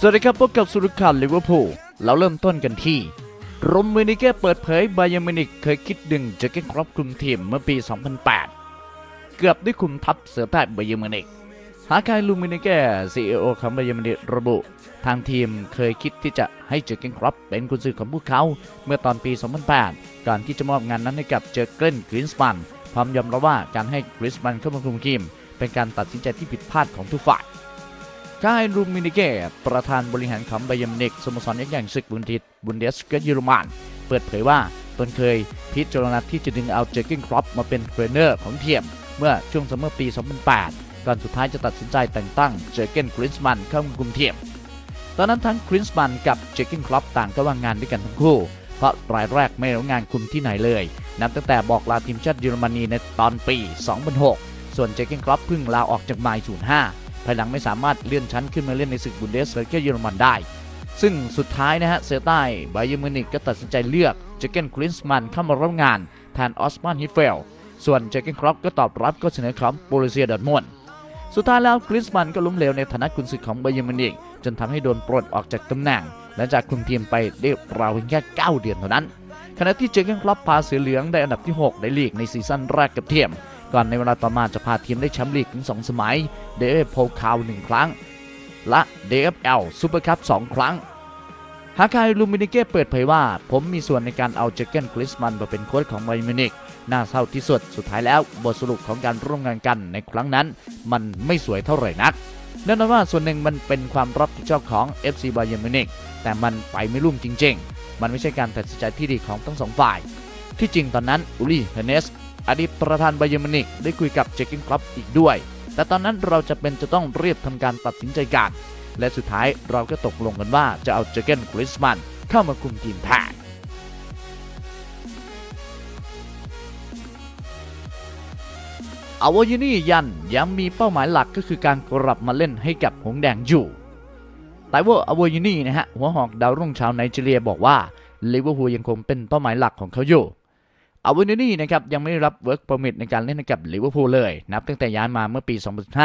สวัสดีครับพบกับสุริคันลิเวอร์พูลเราเริ่มต้นกันที่รมมินิเก้เปิดเผยไบายร์นมินิกเคยคิดดึงเจอเกนครอปคุมทีมเมื่อปี 2008 เกือบได้คุมทัพเสือใต้ไบายร์นมินิกหากายลูมินิเก้ซีอีโอของไบายร์นมินิกระบุ ทางทีมเคยคิดที่จะให้เจอเกนครอปเป็นกุญสือของพวกเขา เมื่อตอนปี 2008 ก่อนที่จะมอบงานนั้นให้กับเจอเกนกรินสมันพร้อมยอมรับว่าการให้กรินสมันเข้ามาคุมทีมเป็นการตัดสินใจที่ผิดพลาดของทุกฝ่าย กายรูมินิเกตประธานบริหารของไบยมิวนิกสโมสรยักษ์ใหญ่ศึกบุนดิสบุนเดสเกตเยอรมันเปิดเผยว่าตนเคยพิจารณาที่จะดึงเอาเจอร์กินครอปมาเป็นเทรนเนอร์ของทีมเมื่อช่วงซัมเมอร์ปี 2008 ก่อนสุดท้ายจะตัดสินใจแต่งตั้งเจอร์เกนกริสมันเข้ามาคุมทีมตอนนั้นทั้งกริสมันกับเจอร์กินครอปต่างก็ว่างงานด้วยกันทั้งคู่ เพราะรายแรกไม่ได้รับงานคุมที่ไหนเลย นับตั้งแต่บอกลาทีมชาติเยอรมนีในตอนปี 2006 ส่วนเจอร์กินครอปเพิ่งลาออกจากไมล์05 ภายหลังไม่สามารถเลื่อนชั้นขึ้นมาเล่นในศึกบุนเดสเลีกเยอรมันได้ ซึ่งสุดท้ายนะฮะเซอร์ใต้ไบเยอร์มิวนิกก็ตัดสินใจเลือกเจเกนกรินส์มันเข้ามารับงานแทนออสมานฮิฟเฟลส่วนเจเกนครอปก็ตอบรับก็เสนอของโปลิเซียดอร์ทมวนสุดท้ายแล้วกรินส์มันก็ล้มเหลวในฐานะกุนซือของไบเยอร์มิวนิกจนทำให้โดนปลดออกจากตำแหน่งและจากคุมทีมไปได้ราวเพียงแค่9เดือนเท่านั้นขณะที่เจเกนครอปพาเสือเหลืองได้อันดับที่ 6 ในลีกในซีซั่นแรกกับเทียม ก่อนในเวลาต่อมาจะพาทีมได้แชมป์ลีกถึง 2 สมัยเดฟโพคาวหนึ่งครั้ง และ DFL ซูเปอร์คัพ2ครั้งฮากายลูมินิเก้เปิดเผยว่า ผมมีส่วนในการเอาเจเกนกริสมันมาเป็นโค้ชของไบมินิกน่าเศร้าที่สุด สุดท้ายแล้วบทสรุปของการร่วมงานกันในครั้งนั้น มันไม่สวยเท่าไหร่นักแน่นอนว่าส่วนหนึ่งมันเป็นความรับผิดชอบของ FC ไบเยอร์นมินิกแต่มันไปไม่รุ่มจริง ๆ มันไม่ใช่การตัดสินใจที่ดีของทั้งสองฝ่าย ที่จริงตอนนั้นอุลี่เฮเนส อดีตประธานไบเยมินิกได้คุยกับเจเกนคลับอีกด้วย แต่ตอนนั้นเราจะเป็นจะต้องเรียบทำการตัดสินใจกันและสุดท้ายเราก็ตกลงกันว่าจะเอาเจเกนกริสมันเข้ามาคุมทีมแทนอาวยูนี่ยันยังมีเป้าหมายหลักก็คือการกลับมาเล่นให้กับหงแดงอยู่แต่ว่าอาวยูนี่นะฮะหัวหอกดาวรุ่งชาวไนจีเรียบอกว่าลิเวอร์พูลยังคงเป็นเป้าหมายหลักของเขาอยู่ อาวานูนี่นะครับยังไม่ได้รับ work permit ในการเล่นให้กับลิเวอร์พูลเลยนับตั้งแต่ย้ายมาเมื่อปี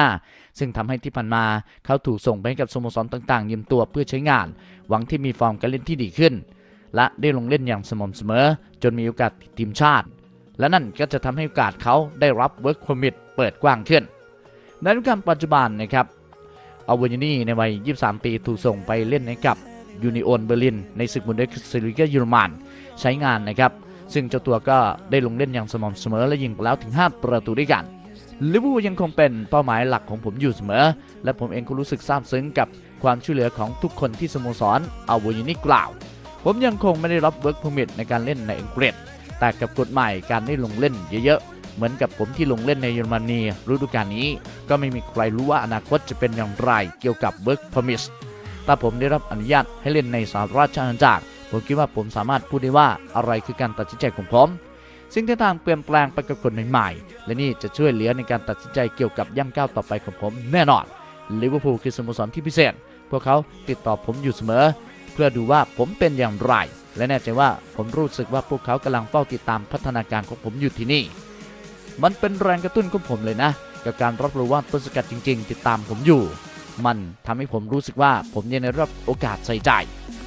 2015 ซึ่งทำให้ที่ผ่านมาเขาถูกส่งไปกับสโมสรต่างๆยืมตัวเพื่อใช้งาน หวังที่มีฟอร์มการเล่นที่ดีขึ้น และได้ลงเล่นอย่างสม่ำเสมอ จนมีโอกาสติดทีมชาติ และนั่นก็จะทำให้โอกาสเขาได้รับ work permit เปิดกว้างขึ้น ในฤดูกาลปัจจุบันนะครับอาวานูนี่ในวัย 23 ปีถูกส่งไปเล่นให้กับยูนิโอนเบอร์ลินในศึกบุนเดสลีกาเยอรมันใช้งานนะครับ ซึ่งเจ้าตัวก็ได้ลงเล่นอย่างสม่ำเสมอและยิงไปแล้วถึง 5 ประตูด้วยกันลิเวอร์พูลยังคงเป็นเป้าหมายหลักของผมอยู่เสมอ และผมเองก็รู้สึกซาบซึ้งกับความช่วยเหลือของทุกคนที่สโมสรเอาวยูนี่กล่าว ผมยังคงไม่ได้รับเวิร์กพมิ t ในการเล่นในอังกฤษ แต่กับกฎใหม่การได้ลงเล่นเยอะๆ เหมือนกับผมที่ลงเล่นในเยอรมนีฤดูกาลนี้ ก็ไม่มีใครรู้ว่าอนาคตจะเป็นอย่างไรเกี่ยวกับเวิร์กพมิ t แต่ผมได้รับอนุญาตให้เล่นในสหราชอาณาจักร ผมคิดว่าผมสามารถพูดได้ว่าอะไรคือการตัดสินใจของผมซึ่งทิศทางเปลี่ยนแปลงไปกับกฎใหม่ๆ และนี่จะช่วยเหลือในการตัดสินใจเกี่ยวกับย่างก้าวต่อไปของผมแน่นอนลิเวอร์พูลคือสโมสรที่พิเศษ พวกเขาติดต่อผมอยู่เสมอ เพื่อดูว่าผมเป็นอย่างไร และแน่ใจว่าผมรู้สึกว่าพวกเขากำลังเฝ้าติดตามพัฒนาการของผมอยู่ที่นี่ มันเป็นแรงกระตุ้นของผมเลยนะ กับการรับรู้ว่าต้นสกัดจริง ๆ ติดตามผมอยู่ มันทำให้ผมรู้สึกว่าผมยังได้รับโอกาสใส่ใจ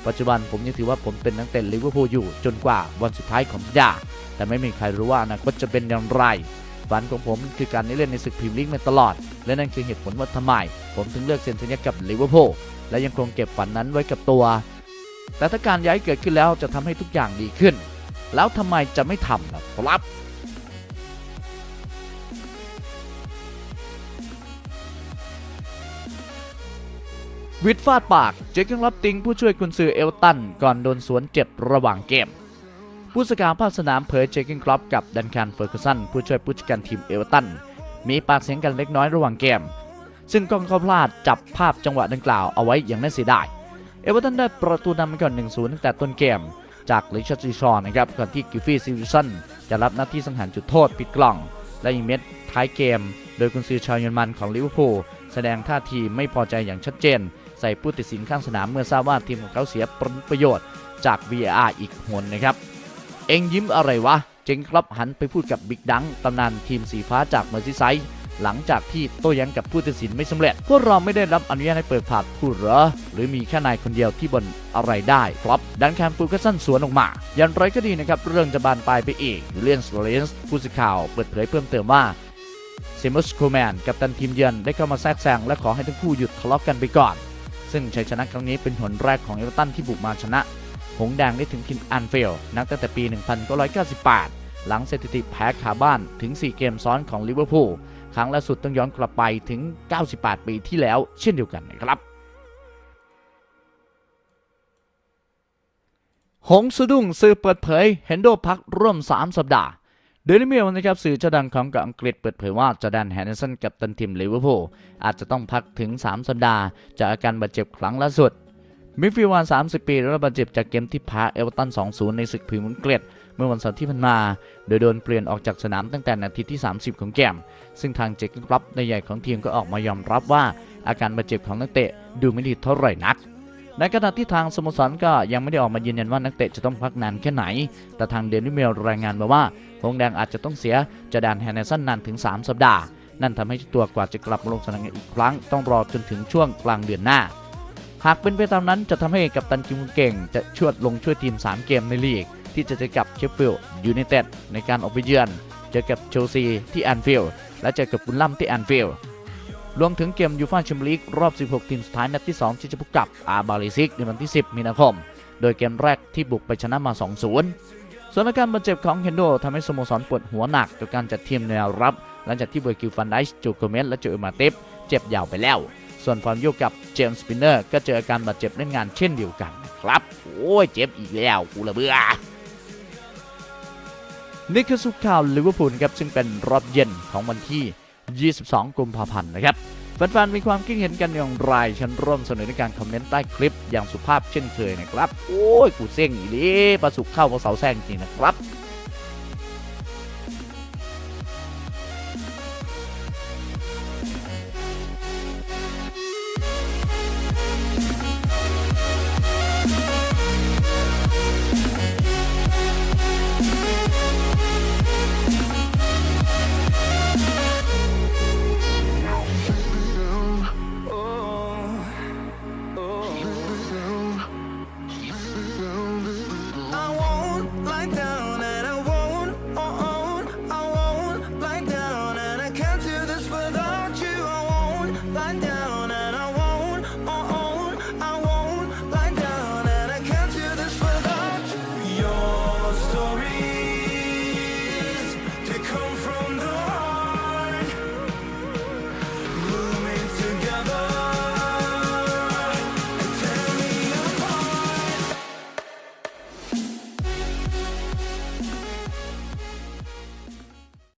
ปัจจุบันผมยังถือว่าผมเป็นนักเตะลิเวอร์พูลอยู่จนกว่าวันสุดท้ายของสัญญาแต่ไม่มีใครรู้ว่าอนาคตจะเป็นอย่างไร ฝันของผมคือการได้เล่นในศึกพรีเมียร์ลีกมาตลอด และนั่นคือเหตุผลว่าทำไม ผมถึงเลือกเซ็นสัญญากับลิเวอร์พูลและยังคงเก็บฝันนั้นไว้กับตัว แต่ถ้าการย้ายเกิดขึ้นแล้วจะทำให้ทุกอย่างดีขึ้น แล้วทำไมจะไม่ทำล่ะครับ วิดฟาดปาก เจคยังรับติงผู้ช่วยกุนซือเอลตัน ก่อนโดนสวนเจ็บระหว่างเกม ผู้สกาวภาคสนามเผยเจคกินครอปกับดันคานเฟอร์กูสันผู้ช่วยผู้จัดการทีมเอลตัน มีปากเสียงกันเล็กน้อยระหว่างเกม ซึ่งกล้องเขาพลาดจับภาพจังหวะดังกล่าวเอาไว้อย่างน่าเสียดาย เอเวอร์ตันได้ประตูนำมาก่อน 1-0 ตั้งแต่ต้นเกม จากลิชาร์ดซีชอนนะครับก่อนที่กิฟฟี่ซิวิสันจะรับหน้าที่สังหารจุดโทษปิดกล่อง และยิงเม็ดท้ายเกม โดยกุนซือชาวเยอรมันของลิเวอร์พูลแสดงท่าทีไม่พอใจอย่างชัดเจน ใส่ผู้ตัดสินข้างสนามเมื่อทราบว่าทีมของเขาเสียผลประโยชน์จาก VAR อีกหนนะครับ เองยิ้มอะไรวะ เจงครับหันไปพูดกับบิ๊กดังตำนานทีมสีฟ้าจากเมอร์ซีไซด์หลังจากที่โต้แย้งกับผู้ตัดสินไม่สำเร็จ พวกเราไม่ได้รับอนุญาตให้เปิดผาดพูดหรอ หรือมีแค่นายคนเดียวที่บนอะไรได้ครับ ดันแคมฟูก็สั้นสวนออกมา อย่างไรก็ดีนะครับ เรื่องจะบานปลายไปอีกเลียนสเลนส์ผู้สื่อข่าวเปิดเผยเพิ่มเติมว่าเซมุสโคแมนกับตันทีมเยือนได้เข้ามาแทรกแซงและขอให้ทั้งคู่หยุดทะเลาะกันไปก่อน ซึ่งชัยชนะครั้งนี้เป็นหนแรกของเอเวอร์ตันที่บุกมาชนะ หงแดงได้ถึงทินอันเฟลนับตั้งแต่ปี 1998 หลังสถิติแพ้คาบ้านถึง 4 เกมซ้อนของลิเวอร์พูลครั้งล่าสุดต้องย้อนกลับไปถึง 98 ปีที่แล้วเช่นเดียวกันนะครับหงสะดุ้งสื่อเปิดเผยเฮนโดพักร่วม 3 สัปดาห์ เดลิเมลนะครับสื่อชื่อดังของอังกฤษเปิดเผยว่าจอแดนแฮนเดสันกับตันทีมลิเวอร์พูลอาจจะต้องพักถึง 3 สัปดาห์ จากอาการบาดเจ็บครั้งล่าสุดมิดฟิวัย30 ปี รับบาดเจ็บจากเกมที่พ้เอเวอร์ตัน 2-0 ในศึกพรีเมียร์ลีกเมื่อวันเสาร์ที่ผ่านมา โดยโดนเปลี่ยนออกจากสนามตั้งแต่นาทีที่ 30 ของเกม ซึ่งทางเจคกรับในใหญ่ของทีมก็ออกมายอมรับว่าอาการบาดเจ็บของนักเตะดูไม่ดีเท่าไหร่นัก ในขณะที่ทางสโมสรก็ยังไม่ได้ออกมายืนยันว่านักเตะจะต้องพักนานแค่ไหน แต่ทางเดลิเมลรายงานมาว่าหงแดงอาจจะต้องเสียจอร์แดนแฮนเนสันนานถึง 3 สัปดาห์ นั่นทำให้ตัวกว่าจะกลับมาลงสนามอีกครั้ง ต้องรอจนถึงช่วงกลางเดือนหน้า หากเป็นไปตามนั้นจะทำให้กัปตันคิมเก่ง จะชวดลงช่วยทีม 3 เกมในลีก ที่จะเจอกับเชฟฟิลด์ยูไนเต็ดในการออกไปเยือน เจอกับเชลซีที่แอนฟิลด์และเจอกับบุลลัมที่แอนฟิลด์ รวมถึงเกมยูฟ่าแชมเปี้ยนลีกรอบ 16 ทีมสุดท้ายนัดที่ 2 ที่จะพบกับอาบาลิซิกในวันที่ 10 มีนาคม โดยเกมแรกที่บุกไปชนะมา 2-0 ส่วนอาการบาดเจ็บของเฮนโดทำให้สโมสรปวดหัวหนักกับการจัดทีมแนวรับ หลังจากที่เบอร์กิลฟันไดส์จูโกเมสและโจเอมาเตฟเจ็บยาวไปแล้ว ส่วนฟอนโยกับเจมส์สปินเนอร์ก็เจออาการบาดเจ็บเล่นงานเช่นเดียวกันครับ โอ้ยเจ็บอีกแล้วกูละเบื่อนี่คือสุดข่าวลิเวอร์พูลครับซึ่งเป็นรอบเย็นของวันที่ 22 กุมภาพันธ์นะครับ แฟนๆมีความคิดเห็นกันอย่างไร ฉันร่วมเสนอในการคอมเมนต์ใต้คลิปอย่างสุภาพเช่นเคยนะครับ โอ้ย กูเซ็งอีหลีประสุกเข้าประเสาแซงจริงนะครับ